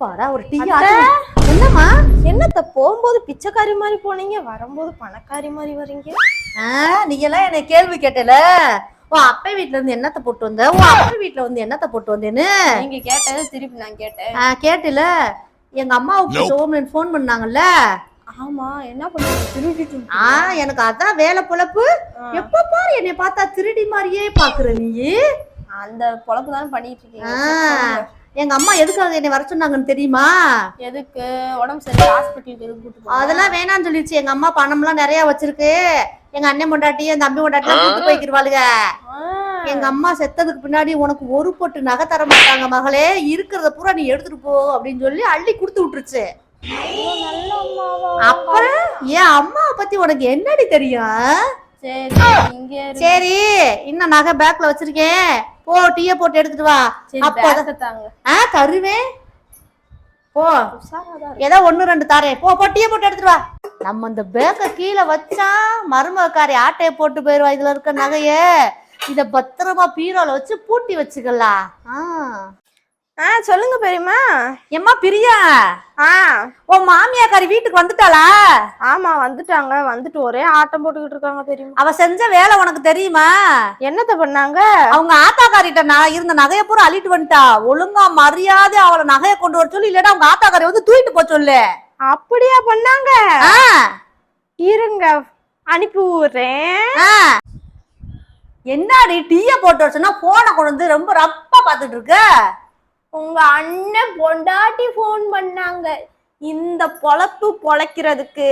அப்பாடா ஒரு டீ. என்னம்மா? என்னத்த போகும்போது பிச்சைக்காரி மாதிரி போனீங்க வரும்போது பணக்காரி மாதிரி வரீங்க? ஆ, நீ எல்லாம் என்னை கேள்வி கேட்டல. உன் அப்பா வீட்ல இருந்து என்னத்த போட்டு வந்த? உன் அப்பா வீட்ல வந்து என்னத்த போட்டு வந்தேன்னு? நீங்க கேட்டது திருப்பி நான் கேட்டேன். கேட்டில. எங்க அம்மாவுக்கு சோமன் ஃபோன் பண்ணாங்கல்ல? ஆமா என்ன பண்ணுங்க திருடிட்டு ஆ எனக்கு அதான் வேலை பொழப்பு. எப்ப பாரு என்னை பார்த்தா திருடி மாதிரியே பாக்குற நீ. அந்த பொழப்பு தானே பண்ணிட்டு இருக்கீங்க. எங்க அம்மா எதுக்காக என்னை வர சொன்னாங்கன்னு தெரியுமா? எதுக்கு? உடம்பு சரி ஹாஸ்பிட்டலுக்கு எதுக்கு கூட்டு? அதெல்லாம் வேணாம்னு சொல்லிடுச்சு. எங்க அம்மா பணம்லாம் நிறைய வச்சிருக்கு. எங்க அண்ணன் பொண்டாட்டி என் தம்பி பொண்டாட்டி கூட்டு போய்க்கிருவாளுங்க எங்க அம்மா செத்ததுக்கு பின்னாடி உனக்கு ஒரு பொட்டு நகை தர மாட்டாங்க மகளே. இருக்கிறத பூரா நீ எடுத்துட்டு போ அப்படின்னு சொல்லி அள்ளி கொடுத்து விட்டுருச்சு. அவ்வளவு நல்ல அம்மாவா? அப்புறம் என் அம்மாவை பத்தி உனக்கு என்னடி தெரியும்? சரி இங்க இரு. சரி இன்னும் நகை பேக்ல வச்சிருக்கேன். போ டீய போட்டு எடுத்துட்டு வா. ஆ தருவேன். போ. ஏதோ ஒண்ணு ரெண்டு தாரேன். போ போ டீய போட்டு எடுத்துட்டு வா. நம்ம இந்த பேக்க கீழே வச்சா மருமகாரி ஆட்டைய போட்டு போயிருவா. இதுல இருக்க நகைய. இத பத்திரமா பீரோல வச்சு பூட்டி வச்சுக்கலாம். ஆ. ஆ சொல்லுங்க பெரியம்மா. எம்மா பிரியா? ஆ. உன் மாமியாக்காரி வீட்டுக்கு வந்துட்டாளா? ஆமா வந்துட்டாங்க. வந்துட்டு ஒரே ஆட்டம் போட்டுக்கிட்டு இருக்காங்க பெரியம்மா. அவ செஞ்ச வேலை உனக்கு தெரியுமா? என்னத்த பண்ணாங்க? அவங்க ஆத்தாக்காரிட்ட நான் இருந்த நகைய பூரா அள்ளிட்டு வந்துட்டா. ஒழுங்கா மரியாதை அவளை நகைய கொண்டு வர சொல்லி இல்லைன்னா அவங்க ஆத்தாக்காரி வந்து தூக்கிட்டு போக சொல்லு. அப்படியா பண்ணாங்க? இருங்க அனுப்பி விடுறேன். என்னடி டீய போட்டு வர சொன்னா போனை கொண்டு வந்து ரொம்ப ரப்பா பாத்துட்டு இருக்க? உங்க அண்ணன் பொண்டாட்டி ஃபோன் பண்ணாங்க. இந்த பொழப்பு பொழைக்கிறதுக்கு